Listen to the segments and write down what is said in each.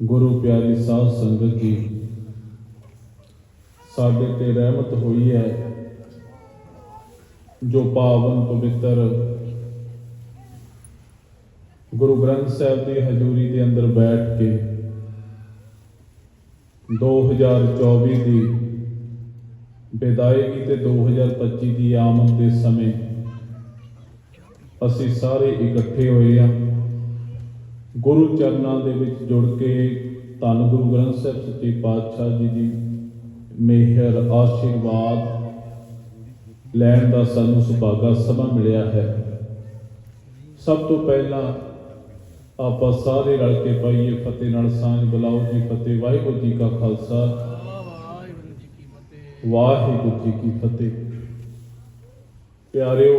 ਗੁਰੂ ਪਿਆਰੀ ਸਾਧ ਸੰਗਤ ਜੀ, ਸਾਡੇ ਤੇ ਰਹਿਮਤ ਹੋਈ ਹੈ ਜੋ ਪਾਵਨ ਪਵਿੱਤਰ ਗੁਰੂ ਗ੍ਰੰਥ ਸਾਹਿਬ ਦੀ ਹਜ਼ੂਰੀ ਦੇ ਅੰਦਰ ਬੈਠ ਕੇ 2024 ਦੀ ਵਿਦਾਇਗੀ ਤੇ 2025 ਦੀ ਆਮਦ ਦੇ ਸਮੇਂ ਅਸੀਂ ਸਾਰੇ ਇਕੱਠੇ ਹੋਏ ਹਾਂ। ਗੁਰੂ ਚਰਨਾਂ ਦੇ ਵਿੱਚ ਜੁੜ ਕੇ ਧੰਨ ਗੁਰੂ ਗ੍ਰੰਥ ਸਾਹਿਬ ਸੱਚੇ ਪਾਤਸ਼ਾਹ ਜੀ ਦੀ ਮਿਹਰ, ਆਸ਼ੀਰਵਾਦ ਲੈਣ ਦਾ ਸਾਨੂੰ ਸੁਭਾਗਾ ਸਮਾਂ ਮਿਲਿਆ ਹੈ। ਸਭ ਤੋਂ ਪਹਿਲਾਂ ਆਪਾਂ ਸਾਰੇ ਰਲ ਕੇ ਪਾਈਏ ਫਤਿਹ ਨਾਲ ਸਾਂਝ, ਬੁਲਾਓ ਜੀ ਫਤਿਹ। ਵਾਹਿਗੁਰੂ ਜੀ ਕਾ ਖਾਲਸਾ। ਵਾਹਿਗੁਰੂ ਜੀ ਕੀ ਫਤਿਹ। ਵਾਹਿਗੁਰੂ ਜੀ ਕੀ ਫਤਿਹ ਪਿਆਰਿਓ,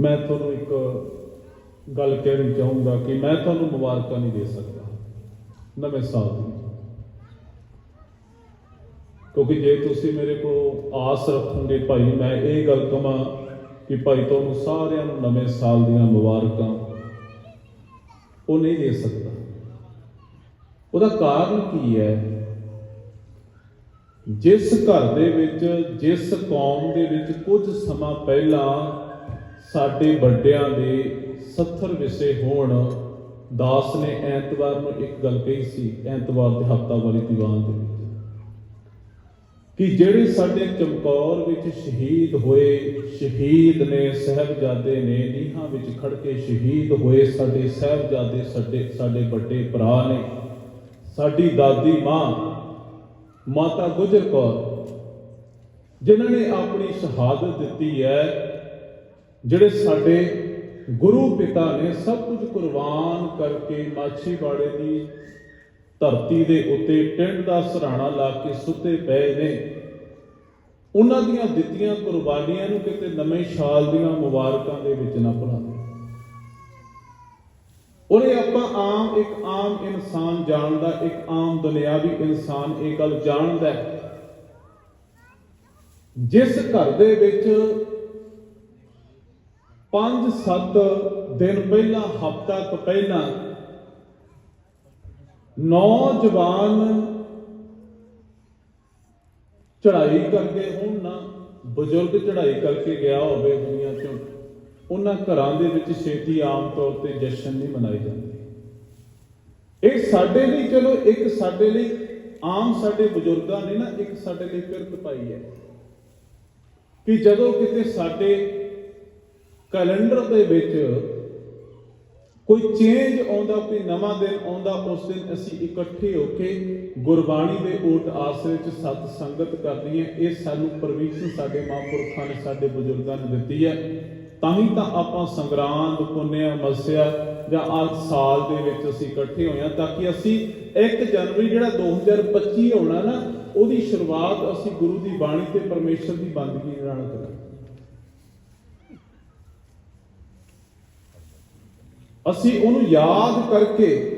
ਮੈਂ ਤੁਹਾਨੂੰ ਇੱਕ ਗੱਲ ਕਹਿਣੀ ਚਾਹੂੰਗਾ ਕਿ ਮੈਂ ਤੁਹਾਨੂੰ ਮੁਬਾਰਕਾਂ ਨਹੀਂ ਦੇ ਸਕਦਾ। ਨਵੇਂ ਸਾਲ ਦੀ ਕਿਉਂਕਿ ਜੇ ਤੁਸੀਂ ਮੇਰੇ ਕੋਲ ਆਸ ਰੱਖੋਗੇ ਭਾਈ, ਮੈਂ ਇਹ ਗੱਲ ਕਹਾਂ ਕਿ ਭਾਈ, ਤੁਹਾਨੂੰ ਸਾਰਿਆਂ ਨੂੰ ਨਵੇਂ ਸਾਲ ਦੀਆਂ ਮੁਬਾਰਕਾਂ ਉਹ ਨਹੀਂ ਦੇ ਸਕਦਾ। ਉਹਦਾ ਕਾਰਨ ਕੀ ਹੈ? ਜਿਸ ਘਰ ਦੇ ਵਿੱਚ, ਜਿਸ ਕੌਮ ਦੇ ਵਿੱਚ ਕੁਝ ਸਮਾਂ ਪਹਿਲਾਂ ਸਾਡੇ ਵੱਡਿਆਂ ਦੇ 70 ਵਿਸੇ ਹੋਣ, ਦਾਸ ਨੇ ਐਤਵਾਰ ਨੂੰ ਇੱਕ ਗੱਲ ਕਹੀ ਸੀ, ਐਤਵਾਰ ਦੇ ਹਫਤਾਵਾਰੀ ਦੀਵਾਨ ਦੇ ਵਿੱਚ। ਕਿ ਜਿਹੜੇ ਸਾਡੇ ਚਮਕੌਰ ਵਿੱਚ ਸ਼ਹੀਦ ਹੋਏ, ਸ਼ਹੀਦ ਨੇ ਸਹਿਬਜ਼ਾਦੇ ਨੇ ਨੀਹਾਂ ਵਿੱਚ ਖੜ ਕੇ ਸ਼ਹੀਦ ਹੋਏ, ਸਾਡੇ ਸਹਿਬਜ਼ਾਦੇ, ਸਾਡੇ ਸਾਡੇ ਵੱਡੇ ਭਰਾ ਨੇ, ਸਾਡੀ ਦਾਦੀ ਮਾਂ, ਮਾਤਾ ਗੁਜਰ ਕੌਰ, ਜਿਨ੍ਹਾਂ ਨੇ ਆਪਣੀ ਸ਼ਹਾਦਤ ਦਿੱਤੀ ਹੈ, ਜਿਹੜੇ ਸਾਡੇ ਗੁਰੂ ਪਿਤਾ ਨੇ ਸਭ ਕੁਝ ਕੁਰਬਾਨ ਕਰਕੇ ਮਾਛੀਵਾੜੇ ਦੀ ਧਰਤੀ ਦੇ ਉੱਤੇ ਟਿੰਡ ਦਾ ਸਰਾਣਾ ਲਾ ਕੇ ਸੁੱਤੇ ਪਏ ਨੇ। ਉਹਨਾਂ ਦੀਆਂ ਦਿੱਤੀਆਂ ਕੁਰਬਾਨੀਆਂ ਨੂੰ ਕਿਤੇ ਨਵੇਂ ਸਾਲ ਦੀਆਂ ਮੁਬਾਰਕਾਂ ਦੇ ਵਿੱਚ ਨਾ ਭੁਲਾ ਉਹਨੇ ਆਪਾਂ ਆਮ ਇੱਕ ਆਮ ਇਨਸਾਨ ਜਾਣਦਾ, ਇੱਕ ਆਮ ਦੁਨਿਆਵੀ ਇਨਸਾਨ ਇਹ ਗੱਲ ਜਾਣਦਾ ਜਿਸ ਘਰ ਦੇ ਵਿੱਚ 5-7 ਦਿਨ ਪਹਿਲਾਂ, ਹਫ਼ਤਾ ਕੁ ਪਹਿਲਾਂ, ਨੌਜਵਾਨ ਚੜ੍ਹਾਈ ਕਰਦੇ ਹੋਣ ਨਾ, ਬਜ਼ੁਰਗ ਚੜਾਈ ਕਰਕੇ ਗਿਆ ਹੋਵੇ ਦੁਨੀਆ ਚੋਂ, ਉਹਨਾਂ ਘਰਾਂ ਦੇ ਵਿੱਚ ਛੇਤੀ ਆਮ ਤੌਰ ਤੇ ਜਸ਼ਨ ਨਹੀਂ ਮਨਾਏ ਜਾਂਦੇ। ਇਹ ਸਾਡੇ ਲਈ, ਚਲੋ, ਇੱਕ ਸਾਡੇ ਲਈ, ਆਮ ਸਾਡੇ ਬਜ਼ੁਰਗਾਂ ਨੇ ਨਾ, ਇੱਕ ਸਾਡੇ ਲਈ ਫਿਰਕ ਪਾਈ ਹੈ ਕਿ ਜਦੋਂ ਕਿਤੇ ਸਾਡੇ ਕੈਲੰਡਰ ਦੇ ਵਿੱਚ ਕੋਈ ਚੇਂਜ ਆਉਂਦਾ, ਕੋਈ ਨਵਾਂ ਦਿਨ ਆਉਂਦਾ, ਉਸ ਦਿਨ ਅਸੀਂ ਇਕੱਠੇ ਹੋ ਕੇ ਗੁਰਬਾਣੀ ਦੇ ਓਟ ਆਸਰੇ 'ਚ ਸਤ ਸੰਗਤ ਕਰਦੀ ਹੈ। ਇਹ ਸਾਨੂੰ ਪਰਮੇਸ਼ਰ ਸਾਡੇ ਮਹਾਂਪੁਰਖਾਂ ਨੇ, ਸਾਡੇ ਬਜ਼ੁਰਗਾਂ ਨੇ ਦਿੱਤੀ ਹੈ। ਤਾਂ ਹੀ ਤਾਂ ਆਪਾਂ ਸੰਗਰਾਂਦ, ਪੁੰਨਿਆ, ਮਸਿਆ ਜਾਂ ਆ ਸਾਲ ਦੇ ਵਿੱਚ ਅਸੀਂ ਇਕੱਠੇ ਹੋਏ ਹਾਂ, ਤਾਂ ਕਿ ਅਸੀਂ 1 ਜਨਵਰੀ ਜਿਹੜਾ 2025 ਹੋਣਾ ਨਾ, ਉਹਦੀ ਸ਼ੁਰੂਆਤ ਅਸੀਂ ਗੁਰੂ ਦੀ ਬਾਣੀ ਤੇ ਪਰਮੇਸ਼ਰ ਦੀ ਬੰਦਗੀ ਨਾਲ ਕਰਾਂਗੇ। ਅਸੀਂ ਉਹਨੂੰ ਯਾਦ ਕਰਕੇ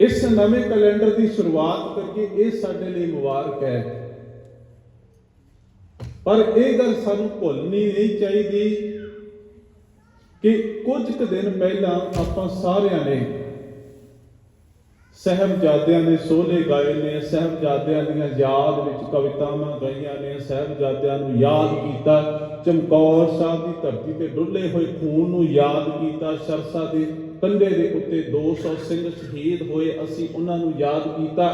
ਇਸ ਨਵੇਂ ਕੈਲੰਡਰ ਦੀ ਸ਼ੁਰੂਆਤ ਕਰਕੇ ਇਹ ਸਾਡੇ ਲਈ ਮੁਬਾਰਕ ਹੈ। ਪਰ ਇਹ ਗੱਲ ਸਾਨੂੰ ਭੁੱਲਣੀ ਨਹੀਂ ਚਾਹੀਦੀ ਕਿ ਕੁਝ ਕੁ ਦਿਨ ਪਹਿਲਾਂ ਆਪਾਂ ਸਾਰਿਆਂ ਨੇ ਸਹਿਬਜ਼ਾਦਿਆਂ ਦੇ ਸੋਹਲੇ ਗਾਏ ਨੇ, ਸਹਿਬਜ਼ਾਦਿਆਂ ਦੀਆਂ ਯਾਦ ਵਿੱਚ ਕਵਿਤਾਵਾਂ ਗਾਈਆਂ ਨੇ, ਸਹਿਬਜ਼ਾਦਿਆਂ ਨੂੰ ਯਾਦ ਕੀਤਾ, ਚਮਕੌਰ ਸਾਹਿਬ ਦੀ ਧਰਤੀ ਤੇ ਡੁੱਲੇ ਹੋਏ ਖੂਨ ਨੂੰ ਯਾਦ ਕੀਤਾ, ਸ਼ਰਸਾ ਦੇ ਕੰਢੇ ਦੇ ਉੱਤੇ 200 ਸਿੰਘ ਸ਼ਹੀਦ ਹੋਏ, ਅਸੀਂ ਉਹਨਾਂ ਨੂੰ ਯਾਦ ਕੀਤਾ।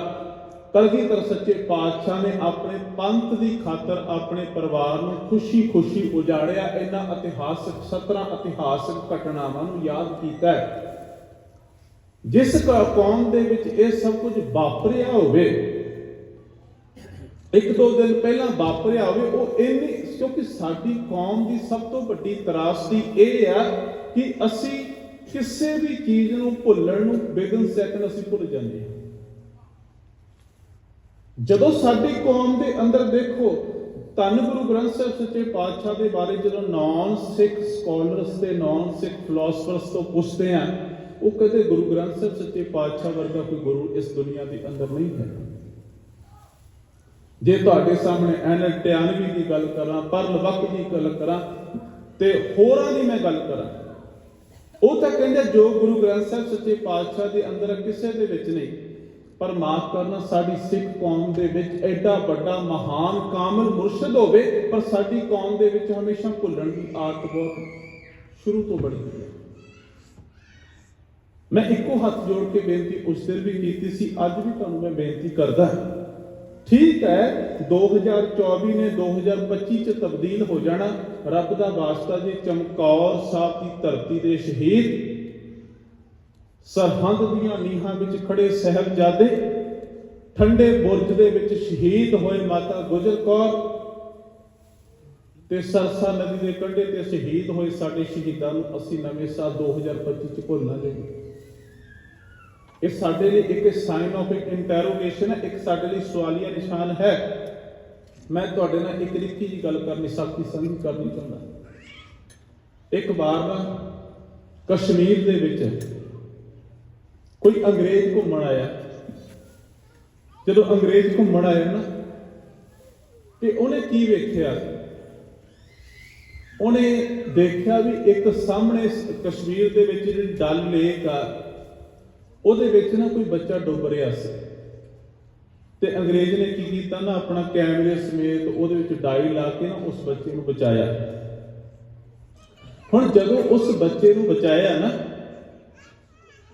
ਕਲਗੀਧਰ ਸੱਚੇ ਪਾਤਸ਼ਾਹ ਨੇ ਆਪਣੇ ਪੰਥ ਦੀ ਖਾਤਰ ਆਪਣੇ ਪਰਿਵਾਰ ਨੂੰ ਖੁਸ਼ੀ-ਖੁਸ਼ੀ ਉਜਾੜਿਆ, ਇਹਨਾਂ ਇਤਿਹਾਸਕ 17 ਇਤਿਹਾਸਕ ਘਟਨਾਵਾਂ ਨੂੰ ਯਾਦ ਕੀਤਾ। ਜਿਸ ਕ- ਕੌਮ ਦੇ ਵਿੱਚ ਇਹ ਸਭ ਕੁਝ ਵਾਪਰਿਆ ਹੋਵੇ, ਇੱਕ ਦੋ ਦਿਨ ਪਹਿਲਾਂ ਵਾਪਰਿਆ ਹੋਵੇ, ਉਹ ਇੰਨੀ ਕਿਉਂਕਿ ਸਾਡੀ ਕੌਮ ਦੀ ਸਭ ਤੋਂ ਵੱਡੀ ਤਰਾਸਦੀ ਇਹ ਆ ਕਿ ਅਸੀਂ ਕਿਸੇ ਵੀ ਚੀਜ਼ ਨੂੰ ਭੁੱਲਣ ਨੂੰ ਬਿਗਨ ਸੈਕਿੰਡ ਅਸੀਂ ਭੁੱਲ ਜਾਂਦੇ ਹਾਂ। ਜਦੋਂ ਸਾਡੀ ਕੌਮ ਦੇ ਅੰਦਰ ਦੇਖੋ, ਧੰਨ ਗੁਰੂ ਗ੍ਰੰਥ ਸਾਹਿਬ ਸੱਚੇ ਪਾਤਸ਼ਾਹ ਦੇ ਬਾਰੇ ਜਦੋਂ ਨਾਨ ਸਿੱਖ ਸਕਾਲਰਸ ਤੇ ਨਾਨ ਸਿੱਖ ਫਿਲਾਸਫਰਸ ਤੋਂ ਪੁੱਛਦੇ ਆ ਉਹ ਕਦੇ ਗੁਰੂ ਗ੍ਰੰਥ ਸਾਹਿਬ ਸੱਚੇ ਪਾਤਸ਼ਾਹ ਵਰਗਾ ਕੋਈ ਗੁਰੂ ਇਸ ਦੁਨੀਆ ਦੇ ਅੰਦਰ ਨਹੀਂ ਹੈ। ਜੇ ਤੁਹਾਡੇ ਸਾਹਮਣੇ ਐਨਲ 93 ਦੀ ਗੱਲ ਕਰਾਂ ਪਰਲ ਵਕਤ ਦੀ ਗੱਲ ਕਰਾਂ, ਤੇ ਹੋਰਾਂ ਦੀ ਮੈਂ ਗੱਲ ਕਰਾਂ, ਉਹ ਤਾਂ ਕਹਿੰਦੇ ਜੋ ਗੁਰੂ ਗ੍ਰੰਥ ਸਾਹਿਬ ਸੱਚੇ ਪਾਤਸ਼ਾਹ ਦੇ ਅੰਦਰ ਕਿਸੇ ਦੇ ਵਿੱਚ ਨਹੀਂ, ਪਰ ਮਾਫ ਕਰਨਾ, ਸਾਡੀ ਸਿੱਖ ਕੌਮ ਦੇ ਵਿੱਚ ਐਡਾ ਵੱਡਾ ਮਹਾਨ ਕਾਮਲ ਮੁਰਸ਼ਿਦ ਹੋਵੇ, ਪਰ ਸਾਡੀ ਕੌਮ ਦੇ ਵਿੱਚ ਹਮੇਸ਼ਾ ਭੁੱਲਣ ਦੀ ਆਦਤ ਬਹੁਤ ਸ਼ੁਰੂ ਤੋਂ ਬਣੀ ਹੋਈ ਹੈ। ਮੈਂ ਇੱਕੋ ਹੱਥ ਜੋੜ ਕੇ ਬੇਨਤੀ ਉਸ ਦਿਨ ਵੀ ਕੀਤੀ ਸੀ, ਅੱਜ ਵੀ ਤੁਹਾਨੂੰ ਮੈਂ ਬੇਨਤੀ ਕਰਦਾ ਠੀਕ ਹੈ 2024 ਨੇ 2025 ਚ ਤਬਦੀਲ ਹੋ ਜਾਣਾ, ਰੱਬ ਦਾ ਵਾਸਤਾ ਜੀ ਚਮਕੌਰ ਸਾਹਿਬ ਦੀ ਧਰਤੀ ਦੇ ਸ਼ਹੀਦ ਸਰਹੰਦ ਦੀਆਂ ਨੀਹਾਂ ਵਿੱਚ ਖੜੇ ਸਹਿਬਜ਼ਾਦੇ, ਠੰਡੇ ਬੁਰਜ ਦੇ ਵਿੱਚ ਸ਼ਹੀਦ ਹੋਏ ਮਾਤਾ ਗੁਜਰ ਕੌਰ ਤੇ ਸਰਸਾ ਨਦੀ ਦੇ ਕੰਢੇ ਤੇ ਸ਼ਹੀਦ ਹੋਏ ਸਾਡੇ ਸ਼ਹੀਦਾਂ ਨੂੰ ਅਸੀਂ ਨਵੇਂ ਸਾਲ 2025 ਚ ਭੁੱਲ ਨਾ ਜਾਈਏ ਇਹ ਸਾਡੇ ਲਈ ਇੱਕ ਸਾਈਨ ਆਫ ਇੰਟਰੋਗੇਸ਼ਨ ਹੈ, ਇੱਕ ਸਾਡੇ ਲਈ ਸਵਾਲੀਆ ਨਿਸ਼ਾਨ ਹੈ, ਮੈਂ ਤੁਹਾਡੇ ਨਾਲ ਇੱਕ ਲਿਖੀ ਜੀ ਗੱਲ ਕਰਨੀ, ਸਖਤੀ ਸੰਗੀ ਕਰਨੀ ਚਾਹੁੰਦਾ। ਇੱਕ ਵਾਰ ਨਾ ਕਸ਼ਮੀਰ ਦੇ ਵਿੱਚ ਕੋਈ ਅੰਗਰੇਜ਼ ਘੁੰਮਣ ਆਇਆ। ਜਦੋਂ ਅੰਗਰੇਜ਼ ਘੁੰਮਣ ਆਇਆ ਨਾ, ਤੇ ਉਹਨੇ ਕੀ ਵੇਖਿਆ? ਉਹਨੇ ਦੇਖਿਆ ਵੀ ਇੱਕ ਸਾਹਮਣੇ ਕਸ਼ਮੀਰ ਦੇ ਵਿੱਚ ਜਿਹੜੀ ਡਲ ਲੇਕ ਆ ਉਹਦੇ ਵਿੱਚ ਨਾ ਕੋਈ ਬੱਚਾ ਡੁੱਬ ਰਿਹਾ ਸੀ। ਤੇ ਅੰਗਰੇਜ਼ ਨੇ ਕੀ ਕੀਤਾ ਨਾ, ਆਪਣਾ ਕੈਮਰੇ ਸਮੇਤ ਉਹਦੇ ਵਿੱਚ ਡਾਈ ਲਾ ਕੇ ਨਾ ਉਸ ਬੱਚੇ ਨੂੰ ਬਚਾਇਆ। ਹੁਣ ਜਦੋਂ ਉਸ ਬੱਚੇ ਨੂੰ ਬਚਾਇਆ ਨਾ,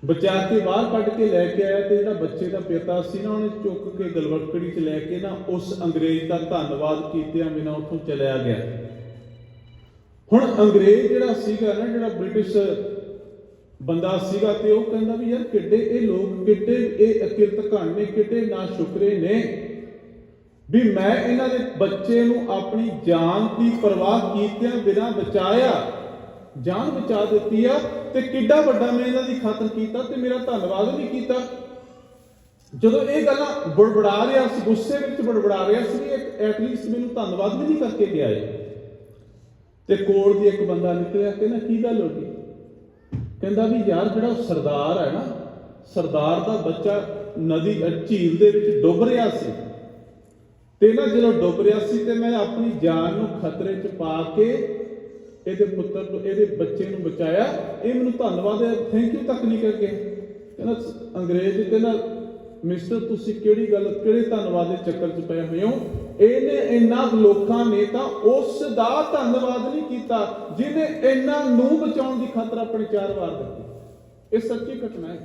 ਬਚਾ ਕੇ ਬਾਹਰ ਕੱਢ ਕੇ ਲੈ ਕੇ ਆਇਆ ਤੇ ਜਿਹੜਾ ਬੱਚੇ ਦਾ ਪਿਤਾ ਸੀ ਨਾ, ਉਹਨੇ ਚੁੱਕ ਕੇ ਗਲਵਟਕੜੀ 'ਚ ਲੈ ਕੇ ਨਾ ਉਸ ਅੰਗਰੇਜ਼ ਦਾ ਧੰਨਵਾਦ ਕੀਤਿਆਂ ਬਿਨਾਂ ਉੱਥੋਂ ਚਲਿਆ ਗਿਆ। ਹੁਣ ਅੰਗਰੇਜ਼ ਜਿਹੜਾ ਸੀਗਾ ਨਾ, ਜਿਹੜਾ ਬ੍ਰਿਟਿਸ਼ ਬੰਦਾ ਸੀਗਾ ਤੇ ਉਹ ਕਹਿੰਦਾ ਵੀ ਯਾਰ ਕਿੱਡੇ ਇਹ ਲੋਕ, ਕਿੱਡੇ ਇਹ ਅਕਿਰਤ ਘਣ ਨੇ, ਕਿੱਡੇ ਨਾ ਸ਼ੁਕਰੇ ਨੇ। ਵੀ ਮੈਂ ਇਹਨਾਂ ਦੇ ਬੱਚੇ ਨੂੰ ਆਪਣੀ ਜਾਨ ਦੀ ਪਰਵਾਹ ਕੀਤਿਆਂ ਬਿਨਾਂ ਬਚਾਇਆ। ਜਾਨ ਬਚਾ ਦਿੱਤੀ ਆ ਤੇ ਕਿੱਡਾ ਵੱਡਾ ਮੈਂ ਇਹਨਾਂ ਦੀ ਖਾਤਰ ਕੀਤਾ ਤੇ ਮੇਰਾ ਧੰਨਵਾਦ ਨਹੀਂ ਕੀਤਾ। ਜਦੋਂ ਇਹ ਗੱਲਾਂ ਬੜਬੜਾ ਰਿਹਾ ਸੀ, ਗੁੱਸੇ ਵਿੱਚ ਬੜਬੜਾ ਰਿਹਾ ਸੀ ਵੀ ਐਟਲੀਸਟ ਮੈਨੂੰ ਧੰਨਵਾਦ ਵੀ ਨਹੀਂ ਕਰਕੇ ਗਿਆ ਇਹ ਤੇ ਕੋਲ ਦੀ ਇੱਕ ਬੰਦਾ ਨਿਕਲਿਆ, ਕਹਿੰਦਾ, ਕੀ ਗੱਲ ਹੋ ਗਈ? ਕਹਿੰਦਾ ਵੀ ਯਾਰ ਜਿਹੜਾ ਉਹ ਸਰਦਾਰ ਹੈ ਨਾ, ਸਰਦਾਰ ਦਾ ਬੱਚਾ ਨਦੀ ਝੀਲ ਦੇ ਵਿੱਚ ਡੁੱਬ ਰਿਹਾ ਸੀ। ਤੇ ਨਾ ਜਦੋਂ ਡੁੱਬ ਰਿਹਾ ਸੀ ਤੇ ਮੈਂ ਆਪਣੀ ਜਾਨ ਨੂੰ ਖਤਰੇ 'ਚ ਪਾ ਕੇ ਇਹਦੇ ਪੁੱਤਰ ਨੂੰ, ਇਹਦੇ ਬੱਚੇ ਨੂੰ ਬਚਾਇਆ। ਇਹ ਮੈਨੂੰ ਧੰਨਵਾਦ ਹੈ ਥੈਂਕ ਯੂ ਤੱਕ ਨਹੀਂ ਕਰਕੇ ਕਹਿੰਦਾ ਅੰਗਰੇਜ਼ ਕਹਿੰਦਾ ਮਿਸਟਰ, ਤੁਸੀਂ ਕਿਹੜੀ ਗੱਲ, ਕਿਹੜੇ ਧੰਨਵਾਦ ਦੇ ਚੱਕਰ 'ਚ ਪਏ ਹੋਏ ਹੋ? ਇਹਨੇ ਇੰਨਾ ਲੋਕਾਂ ਨੇ ਤਾਂ ਉਸ ਦਾ ਧੰਨਵਾਦ ਨਹੀਂ ਕੀਤਾ, ਜਿਹਨੇ ਇੰਨਾ ਨੂੰ ਬਚਾਉਣ ਦੀ ਖਾਤਰ ਆਪਣੇ ਚਾਰ ਵਾਰ ਦਿੱਤੀ। ਇਹ ਸੱਚੀ ਘਟਨਾ ਹੈ।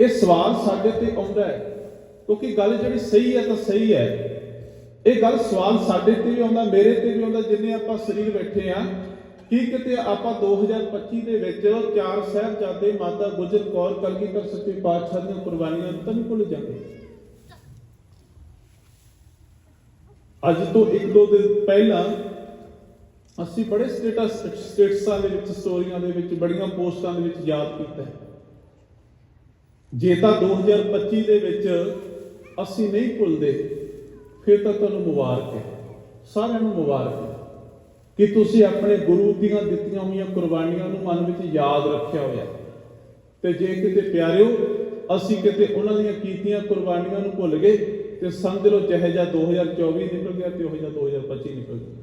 ਇਹ ਸਵਾਲ ਸਾਡੇ ਤੇ ਆਉਂਦਾ ਹੈ, ਕਿਉਂਕਿ ਗੱਲ ਜਿਹੜੀ ਸਹੀ ਹੈ ਤਾਂ ਸਹੀ ਹੈ। ਇਹ ਗੱਲ ਸਵਾਲ ਸਾਡੇ ਤੇ ਵੀ ਆਉਂਦਾ, ਮੇਰੇ ਤੇ ਵੀ ਆਉਂਦਾ, ਜਿੰਨੇ ਆਪਾਂ ਸਰੀਰ ਬੈਠੇ ਆ ਕੀ ਕਿਤੇ ਆਪਾਂ 2025 ਦੇ ਵਿੱਚ ਚਾਰ ਸਾਹਿਬਜ਼ਾਦੇ ਮਾਤਾ ਗੁਜਰ ਕੌਰ, ਕਲਗੀਧਰ ਸੱਚੇ ਪਾਤਸ਼ਾਹ ਦੀਆਂ ਕੁਰਬਾਨੀਆਂ ਨੂੰ ਤਾਂ ਨਹੀਂ ਭੁੱਲ ਜਾਂਦੇ ਅੱਜ ਤੋਂ ਇੱਕ ਦੋ ਦਿਨ ਪਹਿਲਾਂ ਅਸੀਂ ਬੜੇ ਸਟੇਟਸ ਸਟੇਟਸਾਂ ਦੇ ਵਿੱਚ ਸਟੋਰੀਆਂ ਦੇ ਵਿੱਚ, ਬੜੀਆਂ ਪੋਸਟਾਂ ਦੇ ਵਿੱਚ ਯਾਦ ਕੀਤਾ ਜੇ ਤਾਂ 2025 ਦੇ ਵਿੱਚ ਅਸੀਂ ਨਹੀਂ ਭੁੱਲਦੇ, ਫਿਰ ਤਾਂ ਤੁਹਾਨੂੰ ਮੁਬਾਰਕ ਹੈ। ਸਾਰਿਆਂ ਨੂੰ ਮੁਬਾਰਕ ਹੈ। ਕਿ ਤੁਸੀਂ ਆਪਣੇ ਗੁਰੂ ਦੀਆਂ ਦਿੱਤੀਆਂ ਹੋਈਆਂ ਕੁਰਬਾਨੀਆਂ ਨੂੰ ਮਨ ਵਿੱਚ ਯਾਦ ਰੱਖਿਆ ਹੋਇਆ। ਤੇ ਜੇ ਕਿਤੇ ਪਿਆਰਿਓ, ਅਸੀਂ ਕਿਤੇ ਉਹਨਾਂ ਦੀਆਂ ਕੀਤੀਆਂ ਕੁਰਬਾਨੀਆਂ ਨੂੰ ਭੁੱਲ ਗਏ, ਤੇ ਸਮਝ ਲਓ ਜਿਹੇ ਜਿਹਾ 2024 ਨਿਕਲ ਗਿਆ ਤੇ ਉਹ ਜਿਹਾ 2025 ਨਿਕਲ ਗਿਆ।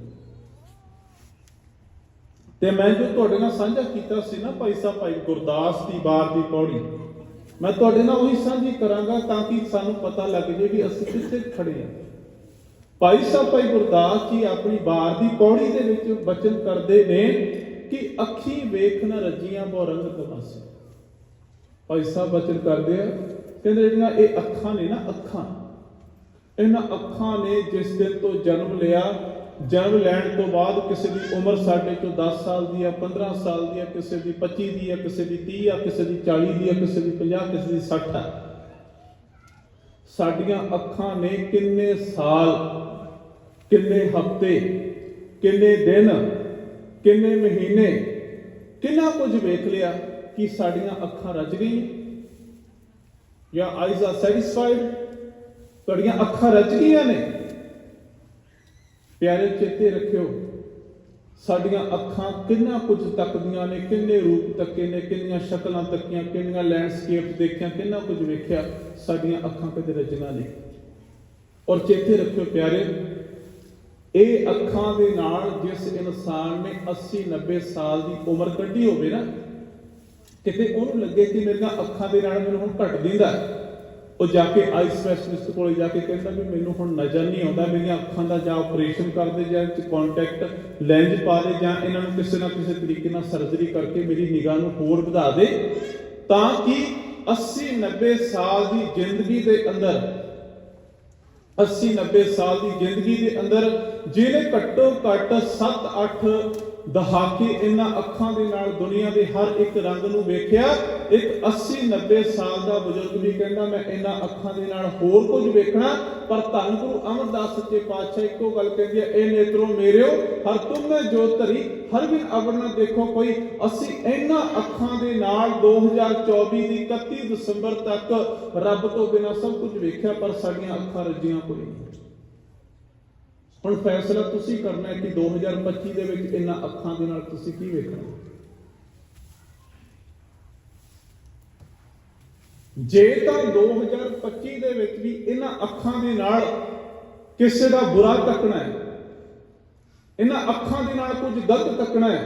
ਤੇ ਮੈਂ ਜੋ ਤੁਹਾਡੇ ਨਾਲ ਸਾਂਝਾ ਕੀਤਾ ਸੀ ਨਾ ਭਾਈ ਸਾਹਿਬ, ਭਾਈ ਗੁਰਦਾਸ ਦੀ ਬਾਰ ਦੀ ਪੌੜੀ, ਮੈਂ ਤੁਹਾਡੇ ਨਾਲ ਉਹੀ ਸਾਂਝੀ ਕਰਾਂਗਾ ਤਾਂ ਕਿ ਸਾਨੂੰ ਪਤਾ ਲੱਗ ਜੇ ਵੀ ਅਸੀਂ ਕਿੱਥੇ ਖੜੇ ਹਾਂ। ਭਾਈ ਸਾਹਿਬ, ਭਾਈ ਗੁਰਦਾਸ ਜੀ ਆਪਣੀ ਬਾਰ ਦੀ ਪੌੜੀ ਦੇ ਵਿੱਚ ਬਚਨ ਕਰਦੇ ਨੇ ਕਿ ਅੱਖੀ ਵੇਖ ਨਾ ਰੱਜੀਆਂ ਬੋ ਰੰਗ ਤਮਾਸੇ ਭਾਈ ਸਾਹਿਬ ਬਚਨ ਕਰਦੇ ਆ, ਕਹਿੰਦੇ ਜਿਹੜੀਆਂ ਇਹ ਅੱਖਾਂ ਨੇ ਨਾ, ਅੱਖਾਂ। ਇਹਨਾਂ ਅੱਖਾਂ ਨੇ ਜਿਸ ਦਿਨ ਤੋਂ ਜਨਮ ਲਿਆ, ਜਨਮ ਲੈਣ ਤੋਂ ਬਾਅਦ ਕਿਸੇ ਦੀ ਉਮਰ ਸਾਡੇ ਚੋਂ 10 ਸਾਲ ਦੀ ਆ 15 ਸਾਲ ਦੀ ਆ, ਕਿਸੇ ਦੀ 25 ਦੀ ਆ, ਕਿਸੇ ਦੀ 30 ਆ, ਕਿਸੇ ਦੀ 40 ਦੀ ਆ, ਕਿਸੇ ਦੀ 50 ਕਿਸੇ ਦੀ 60 ਆ। ਸਾਡੀਆਂ ਅੱਖਾਂ ਨੇ ਕਿੰਨੇ ਸਾਲ, ਕਿੰਨੇ ਹਫ਼ਤੇ, ਕਿੰਨੇ ਦਿਨ, ਕਿੰਨੇ ਮਹੀਨੇ, ਕਿੰਨਾ ਕੁਝ ਵੇਖ ਲਿਆ ਕਿ ਸਾਡੀਆਂ ਅੱਖਾਂ ਰੱਜ ਗਈਆਂ? ਜਾਂ ਆਈਜ਼ ਆਰ ਸੈਟੀਸਫਾਈਡ ਤੁਹਾਡੀਆਂ ਅੱਖਾਂ ਰੱਜ ਗਈਆਂ ਨੇ? ਪਿਆਰੇ ਚੇਤੇ ਰੱਖਿਓ ਸਾਡੀਆਂ ਅੱਖਾਂ ਕਿੰਨਾ ਕੁਝ ਤੱਕਦੀਆਂ ਨੇ, ਕਿੰਨੇ ਰੂਪ ਤੱਕੇ ਨੇ, ਕਿੰਨੀਆਂ ਸ਼ਕਲਾਂ ਤੱਕੀਆਂ, ਕਿੰਨੀਆਂ ਲੈਂਡਸਕੇਪ ਦੇਖਿਆ, ਕਿੰਨਾ ਕੁਝ ਵੇਖਿਆ, ਸਾਡੀਆਂ ਅੱਖਾਂ ਕਦੇ ਰਜਣਾ ਨਹੀਂ। ਔਰ ਚੇਤੇ ਰੱਖਿਓ ਪਿਆਰੇ, ਇਹ ਅੱਖਾਂ ਦੇ ਨਾਲ ਜਿਸ ਇਨਸਾਨ ਨੇ 80 90 ਸਾਲ ਦੀ ਉਮਰ ਕੱਢੀ ਹੋਵੇ ਨਾ, ਕਿਤੇ ਉਹਨੂੰ ਲੱਗੇ ਕਿ ਮੇਰੀਆਂ ਅੱਖਾਂ ਦੇ ਨਾਲ ਮੈਨੂੰ ਹੁਣ ਘਟ ਦਿੰਦਾ ਉਹ ਜਾ ਕੇ ਆਈ ਸਪੈਸ਼ਲਿਸਟ ਕੋਲੇ ਜਾ ਕੇ ਕਹਿੰਦਾ ਵੀ ਮੈਨੂੰ ਹੁਣ ਨਜ਼ਰ ਨਹੀਂ ਆਉਂਦਾ, ਮੇਰੀਆਂ ਅੱਖਾਂ ਦਾ ਜਾਂ ਆਪਰੇਸ਼ਨ ਕਰ ਦੇ ਜਾਂ ਕੰਟੈਕਟ ਲੈਂਸ ਪਾ ਦੇ ਜਾਂ ਇਹਨਾਂ ਨੂੰ ਕਿਸੇ ਨਾ ਕਿਸੇ ਤਰੀਕੇ ਨਾਲ ਸਰਜਰੀ ਕਰਕੇ ਮੇਰੀ ਨਿਗਾਹ ਨੂੰ ਹੋਰ ਵਧਾ ਦੇ, ਤਾਂ ਕਿ 80 90 ਸਾਲ ਦੀ ਜ਼ਿੰਦਗੀ ਦੇ ਅੰਦਰ 80 90 ਸਾਲ ਦੀ ਜ਼ਿੰਦਗੀ ਦੇ ਅੰਦਰ ਜਿਹਨੇ ਘੱਟੋ ਘੱਟ 7 8 ਦਹਾਕੇ ਇਹਨਾਂ ਅੱਖਾਂ ਦੇ ਨਾਲ ਦੁਨੀਆ ਦੇ ਹਰ ਇੱਕ ਰੰਗ ਨੂੰ ਵੇਖਿਆ, ਇੱਕ 80 90 ਸਾਲ ਦਾ ਬਜ਼ੁਰਗ ਵੀ ਕਹਿੰਦਾ, ਮੈਂ ਇਹਨਾਂ ਅੱਖਾਂ ਦੇ ਨਾਲ ਹੋਰ ਕੁਝ ਵੇਖਣਾ। ਪਰ ਧੰਨ ਗੁਰੂ ਅਮਰਦਾਸ ਸੱਚੇ ਪਾਤਸ਼ਾਹ ਇੱਕੋ ਗੱਲ ਕਹਿੰਦੀ ਹੈ ਇਹ ਨੇਤਰੋ ਮੇਰਿਓ, ਹਰ ਤੁਮਨੇ ਜੋ ਧਰੀ, ਹਰ ਬਿਨ ਅਵਰ ਨਾ ਦੇਖੋ ਕੋਈ। ਅਸੀਂ ਇਹਨਾਂ ਅੱਖਾਂ ਦੇ ਨਾਲ 2024 ਦੀ 31 ਦਸੰਬਰ ਤੱਕ ਰੱਬ ਤੋਂ ਬਿਨਾ ਸਭ ਕੁਝ ਵੇਖਿਆ, ਪਰ ਸਾਡੀਆਂ ਅੱਖਾਂ ਰੱਜੀਆਂ ਕੋਈ ਨਹੀਂ। ਹੁਣ ਫੈਸਲਾ ਤੁਸੀਂ ਕਰਨਾ ਹੈ ਕਿ 2025 ਦੇ ਵਿੱਚ ਇਹਨਾਂ ਅੱਖਾਂ ਦੇ ਨਾਲ ਤੁਸੀਂ ਕੀ ਵੇਖਣਾ? ਜੇ ਤਾਂ 2025 ਦੇ ਵਿੱਚ ਵੀ ਇਹਨਾਂ ਅੱਖਾਂ ਦੇ ਨਾਲ ਕਿਸੇ ਦਾ ਬੁਰਾ ਤੱਕਣਾ ਹੈ, ਇਹਨਾਂ ਅੱਖਾਂ ਦੇ ਨਾਲ ਕੁਝ ਗਲਤ ਤੱਕਣਾ ਹੈ,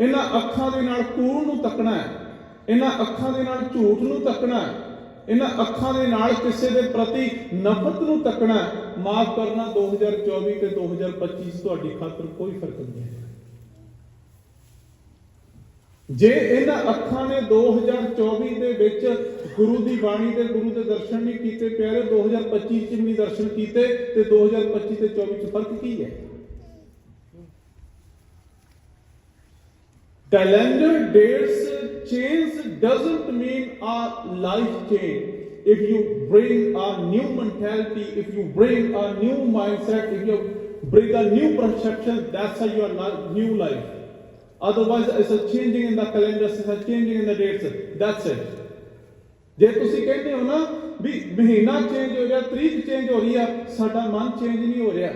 ਇਹਨਾਂ ਅੱਖਾਂ ਦੇ ਨਾਲ ਕੂੜ ਨੂੰ ਤੱਕਣਾ ਹੈ, ਇਹਨਾਂ ਅੱਖਾਂ ਦੇ ਨਾਲ ਝੂਠ ਨੂੰ ਤੱਕਣਾ ਹੈ ਇਹਨਾਂ ਅੱਖਾਂ ਦੇ ਨਾਲ ਕਿਸੇ ਦੇ ਪ੍ਰਤੀ ਨਫ਼ਰਤ ਨੂੰ ਤੱਕਣਾ ਹੈ। ਮਾਫ ਕਰਨਾ 2024 ਤੇ 2025 'ਚ ਤੁਹਾਡੀ ਖਾਤਰ ਕੋਈ ਫ਼ਰਕ ਨਹੀਂ ਹੈ। ਜੇ ਇਹਨਾਂ ਅੱਖਾਂ ਨੇ 2024 ਦੇ ਵਿੱਚ ਗੁਰੂ ਦੀ ਬਾਣੀ ਤੇ ਗੁਰੂ ਦੇ ਦਰਸ਼ਨ ਨਹੀਂ ਕੀਤੇ, ਪਿਆਰੇ 2025 ਚ ਵੀ ਦਰਸ਼ਨ ਕੀਤੇ ਤੇ 2025 ਤੇ 24 ਚ ਫ਼ਰਕ ਕੀ ਹੈ? Calendar dates change doesn't mean our life change if you bring a new mentality if you bring a new mindset if you bring a new perception that's how your life, new life otherwise it's a changing in the calendars it's a changing in the dates that's it ਜੇ ਤੁਸੀਂ ਕਹਿੰਦੇ ਹੋ ਨਾ ਵੀ ਮਹੀਨਾ change ਹੋ ਰਿਹਾ ਤਰੀਕ change ਹੋ ਰਹੀ ਆ ਸਾਡਾ ਮਨ ਚੇਂਜ ਨਹੀਂ ਹੋ ਰਿਹਾ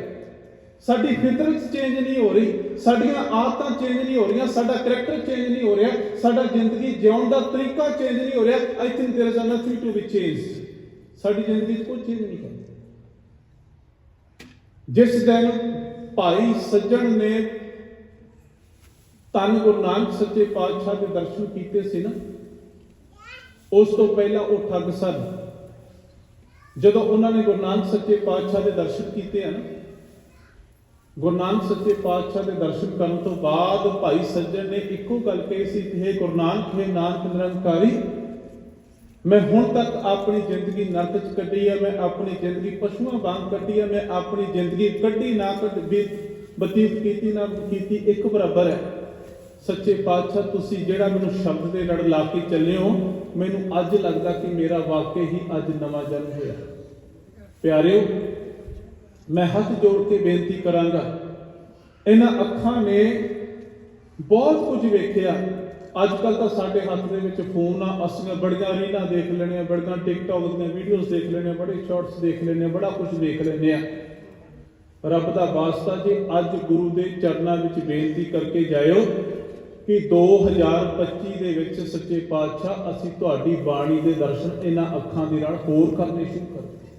ਸਾਡੀ ਫਿਤਰਤ ਚੇਂਜ ਨਹੀਂ ਹੋ ਰਹੀ ਸਾਡੀਆਂ ਆਦਤਾਂ ਚੇਂਜ ਨਹੀਂ ਹੋ ਰਹੀਆਂ ਸਾਡਾ ਕਰੈਕਟਰ ਚੇਂਜ ਨਹੀਂ ਹੋ ਰਿਹਾ ਸਾਡਾ ਜ਼ਿੰਦਗੀ ਜਿਉਣ ਦਾ ਤਰੀਕਾ ਚੇਂਜ ਨਹੀਂ ਹੋ ਰਿਹਾ I think there is nothing to be changed ਸਾਡੀ ਜ਼ਿੰਦਗੀ 'ਚ ਕੋਈ ਚੇਂਜ ਨਹੀਂ ਕਰਦਾ ਜਿਸ ਦਿਨ ਭਾਈ ਸੱਜਣ ਨੇ ਧੰਨ ਗੁਰੂ ਨਾਨਕ ਸੱਚੇ ਪਾਤਸ਼ਾਹ ਦੇ ਦਰਸ਼ਨ ਕੀਤੇ ਸੀ ਨਾ ਉਸ ਤੋਂ ਪਹਿਲਾਂ ਉਹ ਠੱਗ ਸਨ ਜਦੋਂ ਉਹਨਾਂ ਨੇ ਗੁਰੂ ਨਾਨਕ ਸੱਚੇ ਪਾਤਸ਼ਾਹ ਦੇ ਦਰਸ਼ਨ ਕੀਤੇ ਹਨ ਗੁਰੂ ਨਾਨਕ ਸੱਚੇ ਪਾਤਸ਼ਾਹ ਦੇ ਦਰਸ਼ਨ ਕਰਨ ਤੋਂ ਬਾਅਦ ਭਾਈ ਸੱਜਣ ਨੇ ਇੱਕੋ ਗੱਲ ਕਹੀ ਸੀ ਕਿ हे ਗੁਰੂ ਨਾਨਕ, ਹੈ ਨਾਨਕ ਨਿਰੰਕਾਰੀ, ਮੈਂ ਹੁਣ ਤੱਕ ਆਪਣੀ ਜ਼ਿੰਦਗੀ ਨਰਕ ਚ ਕੱਢੀ ਹੈ ਮੈਂ ਆਪਣੀ ਜ਼ਿੰਦਗੀ ਪਸ਼ੂਆਂ ਵਾਂਗ ਕੱਢੀ ਹੈ ਮੈਂ ਆਪਣੀ ਜ਼ਿੰਦਗੀ ਕੱਢੀ ਨਾ ਕੱਢ, ਵੀ ਬਤੀਤ ਕੀਤੀ ਨਾ ਕੀਤੀ, ਇੱਕ ਬਰਾਬਰ ਹੈ। ਸੱਚੇ ਪਾਤਸ਼ਾਹ, ਤੁਸੀਂ ਜਿਹੜਾ ਮੈਨੂੰ ਸ਼ਬਦ ਦੇ ਲੜ ਲਾ ਕੇ ਚੱਲੇ ਹੋ, ਮੈਨੂੰ ਅੱਜ ਲੱਗਦਾ ਕਿ ਮੇਰਾ ਵਾਕਈ ਹੀ ਅੱਜ ਨਵਾਂ ਜਨਮ ਹੋਇਆ। ਪਿਆਰਿਓ ਮੈਂ ਹੱਥ ਜੋੜ ਕੇ ਬੇਨਤੀ ਕਰਾਂਗਾ। ਇਹਨਾਂ ਅੱਖਾਂ ਨੇ ਬਹੁਤ ਕੁਝ ਵੇਖਿਆ। ਅੱਜ ਕੱਲ ਤਾਂ ਸਾਡੇ ਹੱਥ ਦੇ ਵਿੱਚ ਫੋਨ ਆ ਅਸੀਂ ਬੜੀਆਂ ਰੀਲਾਂ ਦੇਖ ਲੈਣੇ ਆ, ਬੜੀਆਂ ਟਿਕਟੌਕ ਦੀਆਂ ਵੀਡੀਓਜ਼ ਦੇਖ ਲੈਣੇ ਆ, ਬੜੇ ਸ਼ਾਰਟਸ ਦੇਖ ਲੈਣੇ ਆ, ਬੜਾ ਕੁਝ ਦੇਖ ਲੈਣੇ ਆ। ਰੱਬ ਦਾ ਵਾਸਤਾ ਜੀ ਅੱਜ ਗੁਰੂ ਦੇ ਚਰਨਾਂ ਵਿੱਚ ਬੇਨਤੀ ਕਰਕੇ ਜਾਇਓ ਕਿ 2025 ਦੇ ਵਿੱਚ ਸੱਚੇ ਪਾਤਸ਼ਾਹ ਅਸੀਂ ਤੁਹਾਡੀ ਬਾਣੀ ਦੇ ਦਰਸ਼ਨ ਇਹਨਾਂ ਅੱਖਾਂ ਦੇ ਨਾਲ ਹੋਰ ਕਰਨੇ ਸ਼ੁਰੂ ਕਰਦੇ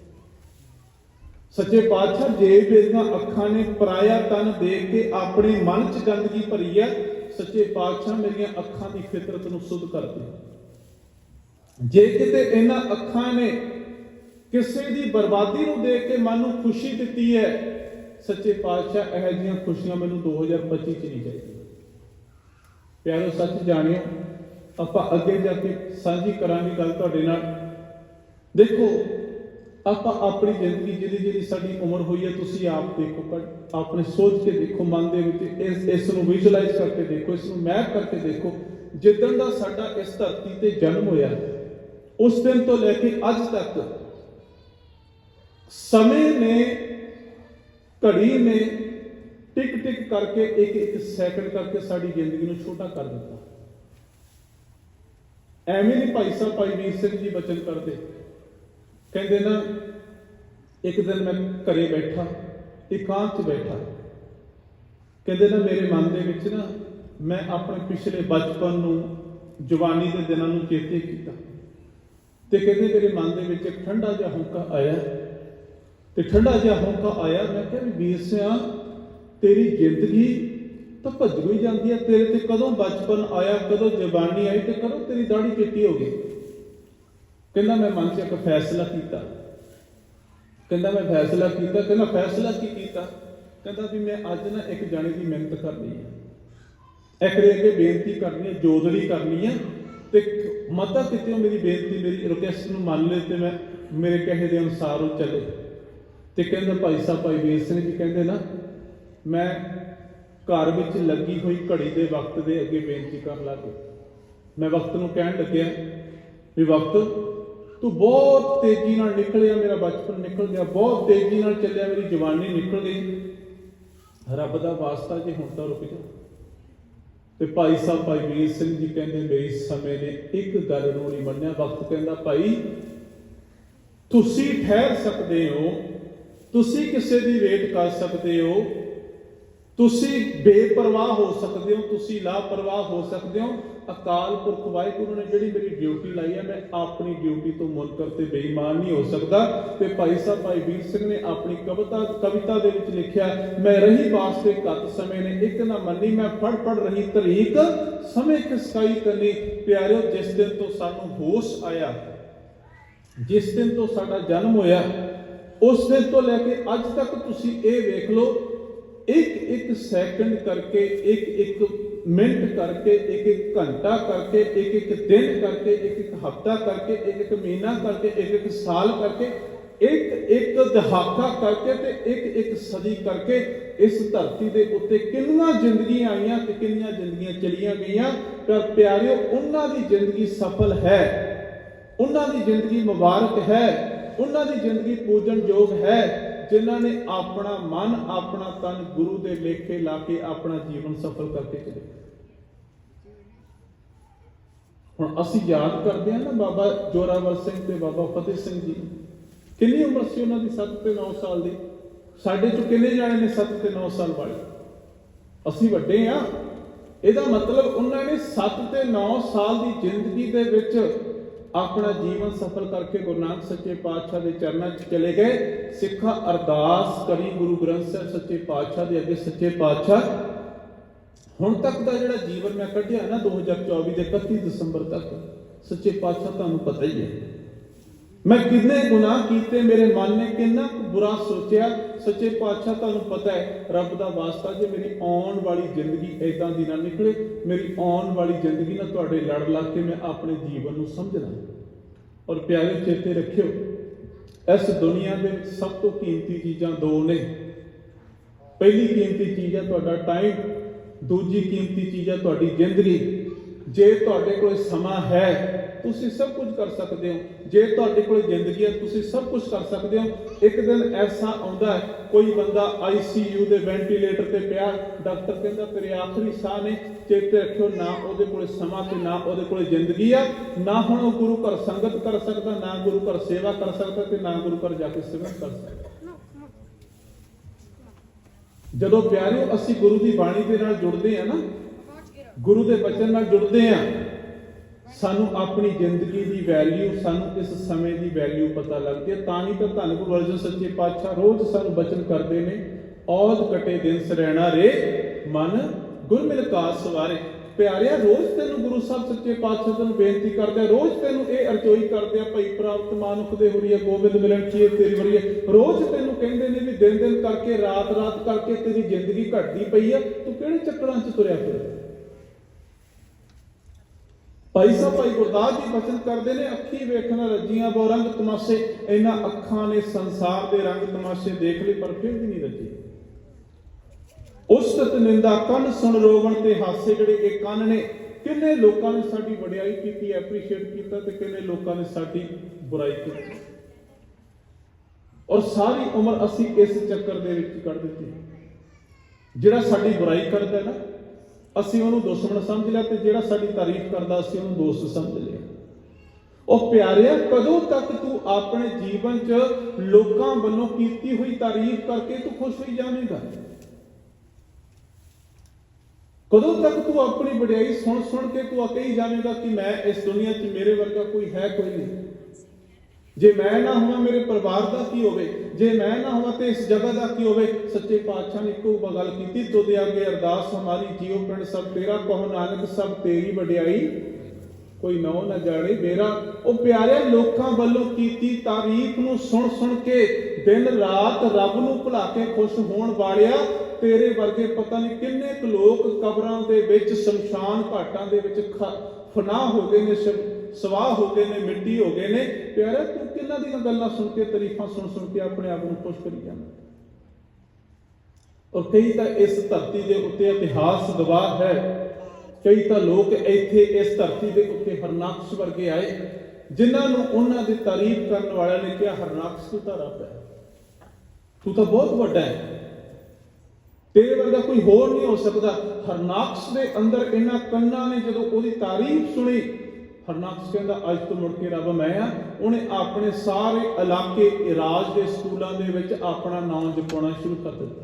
ਸੱਚੇ ਪਾਤਸ਼ਾਹ, ਜੇ ਮੇਰੀਆਂ ਅੱਖਾਂ ਨੇ ਪਰਾਇਆ ਤਨ ਦੇਖ ਕੇ ਆਪਣੇ ਮਨ 'ਚ ਗੰਦਗੀ ਭਰੀ ਹੈ ਸੱਚੇ ਪਾਤਸ਼ਾਹ ਮੇਰੀਆਂ ਅੱਖਾਂ ਦੀ ਫਿਤਰਤ ਨੂੰ ਸੁੱਧ ਕਰ ਦੇ। ਜੇ ਕਿਤੇ ਇਹਨਾਂ ਅੱਖਾਂ ਨੇ ਕਿਸੇ ਦੀ ਬਰਬਾਦੀ ਨੂੰ ਦੇਖ ਕੇ ਮਨ ਨੂੰ ਖੁਸ਼ੀ ਦਿੱਤੀ ਹੈ ਸੱਚੇ ਪਾਤਸ਼ਾਹ, ਇਹੋ ਜਿਹੀਆਂ ਖੁਸ਼ੀਆਂ ਮੈਨੂੰ 2025 ਚ ਨਹੀਂ ਚਾਹੀਦੀਆਂ। ਪਿਆਰੋ, ਸੱਚ ਜਾਣਿਓ, ਆਪਾਂ ਅੱਗੇ ਜਾ ਕੇ ਸਾਂਝੀ ਕਰਾਂਗੇ ਗੱਲ ਤੁਹਾਡੇ ਨਾਲ। ਦੇਖੋ ਆਪਾਂ ਆਪਣੀ ਜ਼ਿੰਦਗੀ ਜਿਹੜੀ ਜਿਹੜੀ ਸਾਡੀ ਉਮਰ ਹੋਈ ਹੈ, ਤੁਸੀਂ ਆਪ ਦੇਖੋ, ਪਰ ਆਪਣੇ ਸੋਚ ਕੇ ਦੇਖੋ, ਮਨ ਦੇ ਵਿੱਚ ਇਸ ਇਸ ਨੂੰ ਵਿਜ਼ੂਅਲਾਈਜ਼ ਕਰਕੇ ਦੇਖੋ, ਇਸ ਨੂੰ ਮੈਪ ਕਰਕੇ ਦੇਖੋ, ਜਿੱਦਣ ਦਾ ਸਾਡਾ ਇਸ ਧਰਤੀ ਤੇ ਜਨਮ ਹੋਇਆ, ਉਸ ਦਿਨ ਤੋਂ ਲੈ ਕੇ ਅੱਜ ਤੱਕ, ਸਮੇਂ ਨੇ, ਘੜੀ ਨੇ ਟਿਕ ਟਿਕ ਕਰਕੇ ਇੱਕ ਇੱਕ ਸੈਕਿੰਡ ਕਰਕੇ ਸਾਡੀ ਜ਼ਿੰਦਗੀ ਨੂੰ ਛੋਟਾ ਕਰ ਦਿੱਤਾ। ਐਵੇਂ ਨਹੀਂ ਭਾਈ ਸਾਹਿਬ, ਭਾਈ ਵੀਰ ਸਿੰਘ ਜੀ ਬਚਨ ਕਰਦੇ। ਕਹਿੰਦੇ ਨਾ, ਇੱਕ ਦਿਨ ਮੈਂ ਘਰੇ ਬੈਠਾ ਇਕਾਂਤ 'ਚ ਬੈਠਾ। ਕਹਿੰਦੇ ਨਾ, ਮੇਰੇ ਮਨ ਦੇ ਵਿੱਚ ਨਾ, ਮੈਂ ਆਪਣੇ ਪਿਛਲੇ ਬਚਪਨ ਨੂੰ, ਜਵਾਨੀ ਦੇ ਦਿਨਾਂ ਨੂੰ ਚੇਤੇ ਕੀਤਾ। ਤੇ ਕਹਿੰਦੇ ਮੇਰੇ ਮਨ ਦੇ ਵਿੱਚ ਇੱਕ ਠੰਡਾ ਜਿਹਾ ਹੌਂਕਾ ਆਇਆ। ਤੇ ਠੰਡਾ ਜਿਹਾ ਹੌਂਕਾ ਆਇਆ, ਮੈਂ ਕਿਹਾ ਵੀ ਵੀਰ ਸਿਆ ਤੇਰੀ ਜ਼ਿੰਦਗੀ ਤਾਂ ਭੱਜ ਗਈ ਜਾਂਦੀ ਹੈ ਤੇਰੇ ਤੇ ਕਦੋਂ ਬਚਪਨ ਆਇਆ, ਕਦੋਂ ਜਵਾਨੀ ਆਈ ਤੇ ਕਦੋਂ ਤੇਰੀ ਦਾੜੀ ਚਿੱਟੀ ਹੋ ਗਈ। ਕਹਿੰਦਾ ਮੈਂ ਮਨ 'ਚ ਇੱਕ ਫੈਸਲਾ ਕੀਤਾ। ਕਹਿੰਦਾ ਮੈਂ ਫੈਸਲਾ ਕੀਤਾ, ਕਹਿੰਦਾ ਫੈਸਲਾ ਕੀ ਕੀਤਾ? ਕਹਿੰਦਾ ਵੀ ਮੈਂ ਅੱਜ ਨਾ ਇੱਕ ਜਾਣੇ ਦੀ ਮਿਹਨਤ ਕਰਨੀ ਹੈ ਇੱਕ ਦੇ ਅੱਗੇ ਬੇਨਤੀ ਕਰਨੀ ਹੈ ਜੋਦੜੀ ਕਰਨੀ ਹੈ ਤੇ ਮਤਾ ਕਿਤੇ ਮੇਰੀ ਬੇਨਤੀ, ਮੇਰੀ ਰਿਕੁਐਸਟ ਨੂੰ ਮੰਨ ਲੈ ਤੇ ਮੈਂ ਮੇਰੇ ਕਹੇ ਦੇ ਅਨੁਸਾਰ ਉਹ ਚੱਲੇ। ਤੇ ਕਹਿੰਦਾ ਭਾਈ ਸਾਹਿਬ, ਭਾਈ ਵੀਰ ਸਿੰਘ ਜੀ ਕਹਿੰਦੇ ਨਾ, ਮੈਂ ਘਰ ਵਿੱਚ ਲੱਗੀ ਹੋਈ ਘੜੀ ਦੇ ਵਕਤ ਦੇ ਅੱਗੇ ਬੇਨਤੀ ਕਰਨ ਲੱਗੇ ਮੈਂ ਵਕਤ ਨੂੰ ਕਹਿਣ ਲੱਗਿਆ ਵੀ ਵਕਤ ਤੂੰ ਬਹੁਤ ਤੇਜ਼ੀ ਨਾਲ ਨਿਕਲਿਆ ਮੇਰਾ ਬਚਪਨ ਨਿਕਲ ਗਿਆ, ਬਹੁਤ ਤੇਜ਼ੀ ਨਾਲ ਚੱਲਿਆ, ਮੇਰੀ ਜਵਾਨੀ ਨਿਕਲ ਗਈ। ਰੱਬ ਦਾ ਵਾਸਤਾ ਜੇ, ਹੁਣ ਤਾਂ ਰੁਕ ਜਾ। ਤੇ ਭਾਈ ਸਾਹਿਬ, ਭਾਈ ਵੀਰ ਸਿੰਘ ਜੀ ਕਹਿੰਦੇ ਮੇਰੀ ਸਮੇਂ ਨੇ ਇੱਕ ਗੱਲ ਨੂੰ ਨਹੀਂ ਮੰਨਿਆ। ਵਕਤ ਕਹਿੰਦਾ, ਭਾਈ, ਤੁਸੀਂ ਠਹਿਰ ਸਕਦੇ ਹੋ, ਤੁਸੀਂ ਕਿਸੇ ਦੀ ਵੇਟ ਕਰ ਸਕਦੇ ਹੋ ਤੁਸੀਂ ਬੇਪਰਵਾਹ ਹੋ ਸਕਦੇ ਹੋ, ਤੁਸੀਂ ਲਾਪਰਵਾਹ ਹੋ ਸਕਦੇ ਹੋ। ਅਕਾਲ ਪੁਰਖ ਵਾਹਿਗੁਰੂ ਨੇ ਜਿਹੜੀ ਮੇਰੀ ਡਿਊਟੀ ਲਾਈ ਹੈ, ਮੈਂ ਆਪਣੀ ਡਿਊਟੀ ਤੋਂ ਮੁਨਕਰ ਤੇ ਬੇਈਮਾਨ ਨਹੀਂ ਹੋ ਸਕਦਾ। ਤੇ ਭਾਈ ਸਾਹਿਬ, ਭਾਈ ਵੀਰ ਸਿੰਘ ਨੇ ਆਪਣੀ ਕਵਿਤਾ ਕਵਿਤਾ ਦੇ ਵਿੱਚ ਲਿਖਿਆ, ਮੈਂ ਰਹੀ ਵਾਸਤੇ ਘੱਟ ਸਮੇਂ ਨੇ, ਇੱਕ ਨਾ ਮੰਨੀ ਮੈਂ ਫੜ ਫੜ ਰਹੀ ਤਰੀਕ, ਸਮੇਂ ਕਿਸਕਾਈ ਕਰਨੀ। ਪਿਆਰਿਓ, ਜਿਸ ਦਿਨ ਤੋਂ ਸਾਨੂੰ ਹੋਸ਼ ਆਇਆ, ਜਿਸ ਦਿਨ ਤੋਂ ਸਾਡਾ ਜਨਮ ਹੋਇਆ, ਉਸ ਦਿਨ ਤੋਂ ਲੈ ਕੇ ਅੱਜ ਤੱਕ ਤੁਸੀਂ ਇਹ ਵੇਖ ਲਓ ਇੱਕ ਇੱਕ ਸੈਕਿੰਡ ਕਰਕੇ, ਇੱਕ ਇੱਕ ਮਿੰਟ ਕਰਕੇ, ਇੱਕ ਇੱਕ ਘੰਟਾ ਕਰਕੇ, ਇੱਕ ਇੱਕ ਦਿਨ ਕਰਕੇ, ਇੱਕ ਇੱਕ ਹਫ਼ਤਾ ਕਰਕੇ, ਇੱਕ ਇੱਕ ਮਹੀਨਾ ਕਰਕੇ, ਇੱਕ ਇੱਕ ਸਾਲ ਕਰਕੇ, ਇੱਕ ਇੱਕ ਦਹਾਕਾ ਕਰਕੇ ਤੇ ਇੱਕ ਇੱਕ ਸਦੀ ਕਰਕੇ ਇਸ ਧਰਤੀ ਦੇ ਉੱਤੇ ਕਿੰਨੀਆਂ ਜ਼ਿੰਦਗੀਆਂ ਆਈਆਂ ਤੇ ਕਿੰਨੀਆਂ ਜ਼ਿੰਦਗੀਆਂ ਚਲੀਆਂ ਗਈਆਂ। ਪਰ ਪਿਆਰਿਓ, ਉਹਨਾਂ ਦੀ ਜ਼ਿੰਦਗੀ ਸਫਲ ਹੈ। ਉਹਨਾਂ ਦੀ ਜ਼ਿੰਦਗੀ ਮੁਬਾਰਕ ਹੈ। ਉਹਨਾਂ ਦੀ ਜ਼ਿੰਦਗੀ ਪੂਜਨਯੋਗ ਹੈ। ਜਿਨ੍ਹਾਂ ਨੇ ਆਪਣਾ ਮਨ, ਆਪਣਾ ਤਨ ਗੁਰੂ ਦੇ ਲੇਖੇ ਲਾ ਕੇ ਆਪਣਾ ਜੀਵਨ ਸਫਲ ਕਰਕੇ ਚਲੇ ਹੁਣ ਅਸੀਂ ਯਾਦ ਕਰਦੇ ਹਾਂ ਨਾ ਬਾਬਾ ਜੋਰਾਵਰ ਸਿੰਘ ਤੇ ਬਾਬਾ ਫਤਿਹ ਸਿੰਘ ਜੀ। ਕਿੰਨੀ ਉਮਰ ਸੀ ਉਹਨਾਂ ਦੀ? 7 ਤੇ 9 ਸਾਲ ਦੀ। ਸਾਡੇ ਚੋਂ ਕਿੰਨੇ ਜਾਣੇ ਨੇ 7 ਤੇ 9 ਸਾਲ ਵਾਲੇ? ਅਸੀਂ ਵੱਡੇ ਆ ਇਹਦਾ ਮਤਲਬ ਉਹਨਾਂ ਨੇ 7 ਤੇ 9 ਸਾਲ ਦੀ ਜ਼ਿੰਦਗੀ ਦੇ ਵਿੱਚ ਆਪਣਾ ਜੀਵਨ ਸਫਲ ਕਰਕੇ ਗੁਰੂ ਨਾਨਕ ਸੱਚੇ ਪਾਤਸ਼ਾਹ ਦੇ ਚਰਨਾਂ 'ਚ ਚਲੇ ਗਏ। ਸਿੱਖਾ ਅਰਦਾਸ ਕਰੀ ਗੁਰੂ ਗ੍ਰੰਥ ਸਾਹਿਬ ਸੱਚੇ ਪਾਤਸ਼ਾਹ ਦੇ ਅੱਗੇ ਸੱਚੇ ਪਾਤਸ਼ਾਹ। ਹੁਣ ਤੱਕ ਦਾ ਜਿਹੜਾ ਜੀਵਨ ਮੈਂ ਕੱਢਿਆ ਨਾ 2024 ਦੇ 31 ਦਸੰਬਰ ਤੱਕ, ਸੱਚੇ ਪਾਤਸ਼ਾਹ ਤੁਹਾਨੂੰ ਪਤਾ ਹੀ ਹੈ। ਮੈਂ ਕਿੰਨੇ ਗੁਨਾਹ ਕੀਤੇ, ਮੇਰੇ ਮਨ ਨੇ ਕਿੰਨਾ ਕੁ ਬੁਰਾ ਸੋਚਿਆ। ਸੱਚੇ ਪਾਤਸ਼ਾਹ, ਤੁਹਾਨੂੰ ਪਤਾ ਹੈ, ਰੱਬ ਦਾ ਵਾਸਤਾ ਜੇ ਮੇਰੀ ਆਉਣ ਵਾਲੀ ਜ਼ਿੰਦਗੀ ਐਦਾਂ ਦੀ ਨਾ ਨਿਕਲੇ, ਮੇਰੀ ਆਉਣ ਵਾਲੀ ਜ਼ਿੰਦਗੀ ਨਾਲ ਤੁਹਾਡੇ ਲੜ ਲੱਗ ਕੇ ਮੈਂ ਆਪਣੇ ਜੀਵਨ ਨੂੰ ਸਮਝਣਾ ਔਰ ਪਿਆਰੇ ਚੇਤੇ ਰੱਖਿਓ, ਇਸ ਦੁਨੀਆ ਦੇ ਸਭ ਤੋਂ ਕੀਮਤੀ ਚੀਜ਼ਾਂ ਦੋ ਨੇ। ਪਹਿਲੀ ਕੀਮਤੀ ਚੀਜ਼ ਹੈ ਤੁਹਾਡਾ ਟਾਈਮ ਦੂਜੀ ਕੀਮਤੀ ਚੀਜ਼ ਹੈ ਤੁਹਾਡੀ ਜ਼ਿੰਦਗੀ। ਜੇ ਤੁਹਾਡੇ ਕੋਲ ਸਮਾਂ ਹੈ, ਤੁਸੀਂ ਸਭ ਕੁਝ ਕਰ ਸਕਦੇ ਹੋ। ਜੇ ਤੁਹਾਡੇ ਕੋਲ ਜ਼ਿੰਦਗੀ ਹੈ, ਤੁਸੀਂ ਸਭ ਕੁਝ ਕਰ ਸਕਦੇ ਹੋ। ਇੱਕ ਦਿਨ ਐਸਾ ਆਉਂਦਾ ਹੈ, ਕੋਈ ਬੰਦਾ ਆਈਸੀਯੂ ਦੇ ਵੈਂਟੀਲੇਟਰ ਤੇ ਪਿਆ, ਡਾਕਟਰ ਕਹਿੰਦਾ, ਤੇਰੇ ਆਖਰੀ ਸਾਹ ਨੇ, ਚੇਤੇ ਰੱਖਿਓ, ਨਾ ਉਹਦੇ ਕੋਲ ਸਮਾਂ ਤੇ ਨਾ ਉਹਦੇ ਕੋਲ ਜ਼ਿੰਦਗੀ ਆ। ਨਾ ਹੁਣ ਉਹ ਗੁਰੂ ਘਰ ਸੰਗਤ ਕਰ ਸਕਦਾ, ਨਾ ਗੁਰੂ ਘਰ ਸੇਵਾ ਕਰ ਸਕਦਾ ਤੇ ਨਾ ਗੁਰੂ ਘਰ ਜਾ ਕੇ ਸਿਮਰਨ ਕਰ ਸਕਦਾ। ਜਦੋਂ ਪਿਆਰਿਓ, ਅਸੀਂ ਗੁਰੂ ਦੀ ਬਾਣੀ ਦੇ ਨਾਲ ਜੁੜਦੇ ਆ ਨਾ ਗੁਰੂ ਦੇ ਬਚਨ ਨਾਲ ਜੁੜਦੇ ਆ ਸਾਨੂੰ ਆਪਣੀ ਜ਼ਿੰਦਗੀ ਦੀ ਵੈਲਿਊ ਸਾਨੂੰ ਇਸ ਸਮੇਂ ਦੀ ਵੈਲਿਊ ਪਤਾ ਲੱਗਦੀ ਹੈ। ਤਾਂ ਹੀ ਤਾਂ ਧੰਨ ਗੁਰੂ ਅਰਜਨ ਸੱਚੇ ਪਾਤਸ਼ਾਹ ਰੋਜ਼ ਸਾਨੂੰ ਬਚਨ ਕਰਦੇ ਨੇ, ਔਦ ਕਟੇ ਦਿਨ ਸਰੈਣਾ ਰੇ, ਮਨ ਗੁਰਮਿਲ ਕਾਸ ਸਵਾਰੇ। ਪਿਆਰਿਆ, ਰੋਜ਼ ਤੈਨੂੰ ਗੁਰੂ ਸਾਹਿਬ ਸੱਚੇ ਪਾਤਸ਼ਾਹ ਤੈਨੂੰ ਬੇਨਤੀ ਕਰਦੇ ਆ, ਰੋਜ਼ ਤੈਨੂੰ ਇਹ ਅਰਜ਼ੋਈ ਕਰਦੇ ਆ, ਭਈ ਪ੍ਰਾਪਤ ਮਾਨੁਖ ਦੇ ਹੋਰੀਏ ਗੋਬਿੰਦ ਮਿਲਣ ਕੀ ਤੇਰੀ ਵਰੀਏ ਰੋਜ਼ ਤੈਨੂੰ ਕਹਿੰਦੇ ਨੇ ਵੀ ਦਿਨ ਦਿਨ ਕਰਕੇ ਰਾਤ ਰਾਤ ਕਰਕੇ ਤੇਰੀ ਜ਼ਿੰਦਗੀ ਘਟਦੀ ਪਈ ਆ। ਤੂੰ ਕਿਹੜੇ ਚੱਕਰਾਂ 'ਚ ਤੁਰਿਆ ਫਿਰ ਭਾਈ ਸਾਹਿਬ, ਭਾਈ ਗੁਰਦਾਸ ਜੀ ਬਚਨ ਕਰਦੇ ਨੇ, ਅੱਖੀ ਵੇਖਣ ਰੱਜੀਆਂ ਬੋ ਰੰਗ ਤਮਾਸ਼ੇ, ਇਹਨਾਂ ਅੱਖਾਂ ਨੇ ਸੰਸਾਰ ਦੇ ਰੰਗ ਤਮਾਸ਼ੇ ਦੇਖ ਲਏ, ਪਰ ਫਿਰ ਵੀ ਨਹੀਂ ਰੱਜੇ। ਉਸਤਤ ਨਿੰਦਾ ਕੰਨ ਸੁਣ ਰੋਵਣ ਤੇ ਹਾਸੇ ਜਿਹੜੇ ਇਹ ਕੰਨ ਨੇ, ਕਿੰਨੇ ਲੋਕਾਂ ਨੇ ਸਾਡੀ ਵਡਿਆਈ ਕੀਤੀ ਐਪਰੀਸ਼ੀਏਟ ਕੀਤਾ ਤੇ ਕਿੰਨੇ ਲੋਕਾਂ ਨੇ ਸਾਡੀ ਬੁਰਾਈ ਕੀਤੀ। ਔਰ ਸਾਰੀ ਉਮਰ ਅਸੀਂ ਇਸ ਚੱਕਰ ਦੇ ਵਿੱਚ ਕੱਢ ਦਿੱਤੀ। ਜਿਹੜਾ ਸਾਡੀ ਬੁਰਾਈ ਕਰਦਾ ਨਾ ਅਸੀਂ ਉਹਨੂੰ ਦੁਸ਼ਮਣ ਸਮਝ ਲਿਆ ਤੇ ਜਿਹੜਾ ਸਾਡੀ ਤਾਰੀਫ ਕਰਦਾ ਅਸੀਂ ਉਹਨੂੰ ਦੋਸਤ ਸਮਝ ਲਿਆ। ਉਹ ਪਿਆਰਿਆ ਕਦੋਂ ਤੱਕ ਤੂੰ ਆਪਣੇ ਜੀਵਨ 'ਚ ਲੋਕਾਂ ਵੱਲੋਂ ਕੀਤੀ ਹੋਈ ਤਾਰੀਫ ਕਰਕੇ ਤੂੰ ਖੁਸ਼ ਹੋਈ ਜਾਵੇਂਗਾ? ਕਦੋਂ ਤੱਕ ਤੂੰ ਆਪਣੀ ਵਡਿਆਈ ਸੁਣ ਸੁਣ ਕੇ ਤੂੰ ਕਹੀ ਜਾਵੇਂਗਾ ਕਿ ਮੈਂ ਇਸ ਦੁਨੀਆ 'ਚ ਮੇਰੇ ਵਰਗਾ ਕੋਈ ਹੈ ਕੋਈ ਨਹੀਂ? ਜੇ ਮੈਂ ਨਾ ਹੋਵਾਂ, ਮੇਰੇ ਪਰਿਵਾਰ ਦਾ ਕੀ ਹੋਵੇ? ਜੇ ਮੈਂ ਨਾ ਹੋਵਾਂ ਤੇ ਇਸ ਜਗ੍ਹਾ ਦਾ ਕੀ ਹੋਵੇ? ਸੱਚੇ ਪਾਤਸ਼ਾਹ ਨੇ ਇੱਕੋ ਗੱਲ ਕੀਤੀ ਤੁਧ ਅੱਗੇ ਅਰਦਾਸ ਹਮਾਰੀ ਜੀਉ ਪਿੰਡ ਸਭ ਤੇਰਾ, ਕਹੋ ਨਾਨਕ ਸਭ ਤੇਰੀ ਵਡਿਆਈ। ਕੋਈ ਨੌ ਨਾ ਜਾਣੇ ਮੇਰਾ। ਉਹ ਪਿਆਰੇ ਲੋਕਾਂ ਵੱਲੋਂ ਕੀਤੀ ਤਾਰੀਫ ਨੂੰ ਸੁਣ ਸੁਣ ਕੇ ਦਿਨ ਰਾਤ ਰੱਬ ਨੂੰ ਭੁਲਾ ਕੇ ਖੁਸ਼ ਹੋਣ ਵਾਲਿਆ, ਤੇਰੇ ਵਰਗੇ ਪਤਾ ਨਹੀਂ ਕਿੰਨੇ ਕੁ ਲੋਕ ਕਬਰਾਂ ਦੇ ਵਿੱਚ ਸ਼ਮਸ਼ਾਨ ਘਾਟਾਂ ਦੇ ਵਿੱਚ ਖ- ਫਨਾਹ ਹੋ ਗਏ ਨੇ ਸਵਾਹ ਹੋ ਗਏ ਨੇ, ਮਿੱਟੀ ਹੋ ਗਏ ਨੇ। ਪਿਆਰਿਆ, ਤੂੰ ਕਿੰਨਾਂ ਦੀਆਂ ਗੱਲਾਂ ਸੁਣ ਕੇ, ਤਾਰੀਫਾਂ ਸੁਣ ਸੁਣ ਕੇ ਆਪਣੇ ਆਪ ਨੂੰ ਖੁਸ਼ ਕਰੀ ਜਾਂਦਾ? ਔਰ ਕਈ ਤਾਂ ਇਸ ਧਰਤੀ ਦੇ ਉੱਤੇ ਇਤਿਹਾਸ ਗਵਾਹ ਹੈ। ਕਈ ਤਾਂ ਲੋਕ ਇੱਥੇ ਇਸ ਧਰਤੀ ਦੇ ਉੱਤੇ ਹਰਨਾਕਸ਼ ਵਰਗੇ ਆਏ, ਜਿਨ੍ਹਾਂ ਨੂੰ ਉਹਨਾਂ ਦੀ ਤਾਰੀਫ ਕਰਨ ਵਾਲਿਆਂ ਨੇ ਕਿਹਾ, ਹਰਨਾਕਸ਼, ਤੂੰ ਤਾਂ ਰੱਬ ਹੈ। ਤੂੰ ਤਾਂ ਬਹੁਤ ਵੱਡਾ ਹੈ। ਤੇਰੇ ਵਰਗਾ ਕੋਈ ਹੋਰ ਨਹੀਂ ਹੋ ਸਕਦਾ। ਹਰਨਾਕਸ਼ ਦੇ ਅੰਦਰ ਇਹਨਾਂ ਕੰਨਾਂ ਨੇ ਜਦੋਂ ਉਹਦੀ ਤਾਰੀਫ ਸੁਣੀ ਹਰਨਾਕਸ਼ ਕਹਿੰਦਾ, ਅੱਜ ਤੋਂ ਮੁੜ ਕੇ ਰੱਬ ਮੈਂ ਆ। ਉਹਨੇ ਆਪਣੇ ਸਾਰੇ ਇਲਾਕੇ ਰਾਜ ਦੇ ਸਕੂਲਾਂ ਦੇ ਵਿੱਚ ਆਪਣਾ ਨਾਮ ਜਪਾਉਣਾ ਸ਼ੁਰੂ ਕਰ ਦਿੱਤਾ।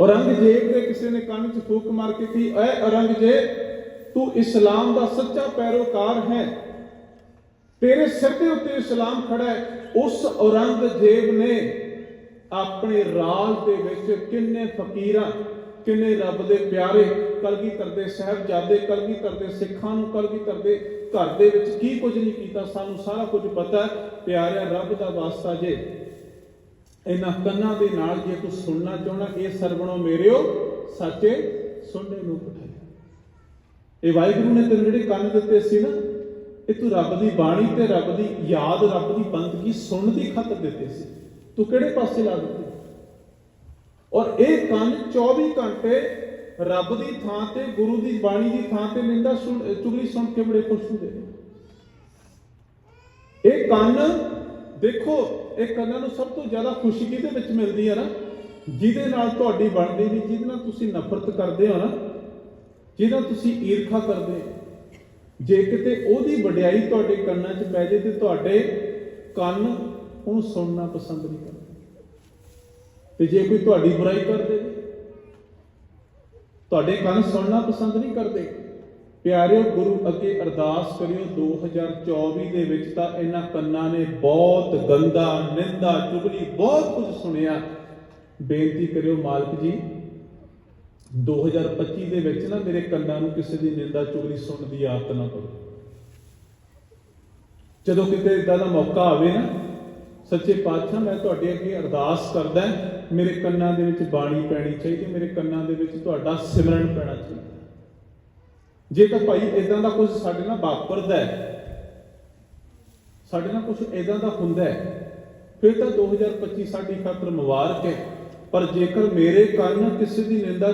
ਔਰੰਗਜ਼ੇਬ ਦੇ ਕਿਸੇ ਨੇ ਕੰਨ 'ਚ ਫੂਕ ਮਾਰ ਕੇ ਕਹੀ ਐ ਔਰੰਗਜ਼ੇਬ, ਤੂੰ ਇਸਲਾਮ ਦਾ ਸੱਚਾ ਪੈਰੋਕਾਰ ਹੈ। ਤੇਰੇ ਸਿਰ ਦੇ ਉੱਤੇ ਇਸਲਾਮ ਖੜਾ ਹੈ। ਉਸ ਔਰੰਗਜ਼ੇਬ ਨੇ ਆਪਣੇ ਰਾਜ ਦੇ ਵਿੱਚ ਕਿੰਨੇ ਫਕੀਰਾਂ ਕਿੰਨੇ ਰੱਬ ਦੇ ਪਿਆਰੇ ਕਲਗੀ ਕਰਦੇ ਸਾਹਿਬਜ਼ਾਦੇ ਕਲਗੀ ਕਰਦੇ ਸਿੱਖਾਂ ਨੂੰ ਕਲਗੀ ਕਰਦੇ ਘਰ ਦੇ ਵਿੱਚ ਕੀ ਕੁਝ ਨਹੀਂ ਕੀਤਾ, ਸਾਨੂੰ ਸਾਰਾ ਕੁਝ ਪਤਾ ਹੈ। ਪਿਆਰਿਆ ਰੱਬ ਦਾ ਵਾਸਤਾ ਜੇ ਇਹਨਾਂ ਕੰਨਾਂ ਦੇ ਨਾਲ ਜੇ ਤੂੰ ਸੁਣਨਾ ਚਾਹਣਾ ਇਹ ਸਰਵਣੋ ਮੇਰਿਓ ਸੱਚੇ ਸੁਣਨੇ ਨੂੰ ਪਠਾਇਆ ਇਹ ਵਾਹਿਗੁਰੂ ਨੇ ਤੈਨੂੰ ਜਿਹੜੇ ਕੰਨ ਦਿੱਤੇ ਸੀ ਨਾ, ਇਹ ਤੂੰ ਰੱਬ ਦੀ ਬਾਣੀ ਤੇ ਰੱਬ ਦੀ ਯਾਦ, ਰੱਬ ਦੀ ਬੰਦਗੀ ਸੁਣਨ ਦੀ ਖਾਤਰ ਦਿੱਤੇ ਸੀ। ਤੂੰ ਕਿਹੜੇ ਪਾਸੇ ਲਾ ਦਿੱਤੇ? ਔਰ ਇਹ ਕੰਨ 24 ਘੰਟੇ ਰੱਬ ਦੀ ਥਾਂ ਤੇ, ਗੁਰੂ ਦੀ ਬਾਣੀ ਦੀ ਥਾਂ ਤੇ ਨਿੰਦਾ ਸੁਣ ਚੁਗਲੀ ਸੁਣ ਕੇ ਬੜੇ ਖੁਸ਼ ਹੁੰਦੇ ਨੇ। ਇਹ ਕੰਨ ਦੇਖੋ, ਇਹ ਕੰਨਾਂ ਨੂੰ ਸਭ ਤੋਂ ਜ਼ਿਆਦਾ ਖੁਸ਼ੀ ਕਿਹਦੇ ਵਿੱਚ ਮਿਲਦੀ ਹੈ ਨਾ? ਜਿਹਦੇ ਨਾਲ ਤੁਹਾਡੀ ਬਣਦੀ ਨਹੀਂ, ਜਿਹਦੇ ਨਾਲ ਤੁਸੀਂ ਨਫ਼ਰਤ ਕਰਦੇ ਹੋ ਨਾ, ਜਿਹਦਾ ਤੁਸੀਂ ਈਰਖਾ ਕਰਦੇ ਹੋ। ਜੇ ਕਿਤੇ ਉਹਦੀ ਵਡਿਆਈ ਤੁਹਾਡੇ ਕੰਨਾਂ 'ਚ ਪੈ ਜੇ ਤੇ ਤੁਹਾਡੇ ਕੰਨ ਉਹਨੂੰ ਸੁਣਨਾ ਪਸੰਦ ਨਹੀਂ ਕਰਦੇ। ਤੇ ਜੇ ਕੋਈ ਤੁਹਾਡੀ ਬੁਰਾਈ ਕਰ ਦੇਵੇ, ਤੁਹਾਡੇ ਕੰਨ ਸੁਣਨਾ ਪਸੰਦ ਨਹੀਂ ਕਰਦੇ। ਪਿਆਰਿਓ, ਗੁਰੂ ਅੱਗੇ ਅਰਦਾਸ ਕਰਿਓ 2024 ਦੇ ਵਿੱਚ ਤਾਂ ਇਹਨਾਂ ਕੰਨਾਂ ਨੇ ਬਹੁਤ ਗੰਦਾ, ਨਿੰਦਾ, ਚੁਗਲੀ, ਬਹੁਤ ਕੁਝ ਸੁਣਿਆ। ਬੇਨਤੀ ਕਰਿਓ ਮਾਲਕ ਜੀ 2025 ਦੇ ਵਿੱਚ ਨਾ ਮੇਰੇ ਕੰਨਾਂ ਨੂੰ ਕਿਸੇ ਦੀ ਨਿੰਦਾ, ਚੁਗਲੀ ਸੁਣਨ ਦੀ ਆਦਤ ਨਾ ਪਵੇ। ਜਦੋਂ ਕਿਤੇ ਇਦਾਂ ਦਾ ਮੌਕਾ ਆਵੇ ਨਾ, ਸੱਚੇ ਪਾਤਸ਼ਾਹ, ਮੈਂ ਤੁਹਾਡੇ ਅੱਗੇ ਅਰਦਾਸ ਕਰਦਾ ਮੇਰੇ ਕੰਨਾਂ ਦੇ ਵਿੱਚ ਬਾਣੀ ਪੈਣੀ ਚਾਹੀਦੀ, ਮੇਰੇ ਕੰਨਾਂ ਦੇ ਵਿੱਚ ਤੁਹਾਡਾ ਸਿਮਰਨ ਪੈਣਾ ਚਾਹੀਦਾ। ਜੇ ਤਾਂ ਭਾਈ ਇਦਾਂ ਦਾ ਕੁਝ ਸਾਡੇ ਨਾਲ ਵਾਪਰਦਾ ਹੈ, ਸਾਡੇ ਨਾਲ ਕੁਝ ਇਦਾਂ ਦਾ ਹੁੰਦਾ ਹੈ, ਫਿਰ ਤਾਂ 2025 ਸਾਡੀ ਖਾਤਰ ਮੁਬਾਰਕ ਹੈ। ਪਰ ਜੇਕਰ ਮੇਰੇ ਕੰਨ ਕਿਸੇ ਦੀ ਨਿੰਦਾ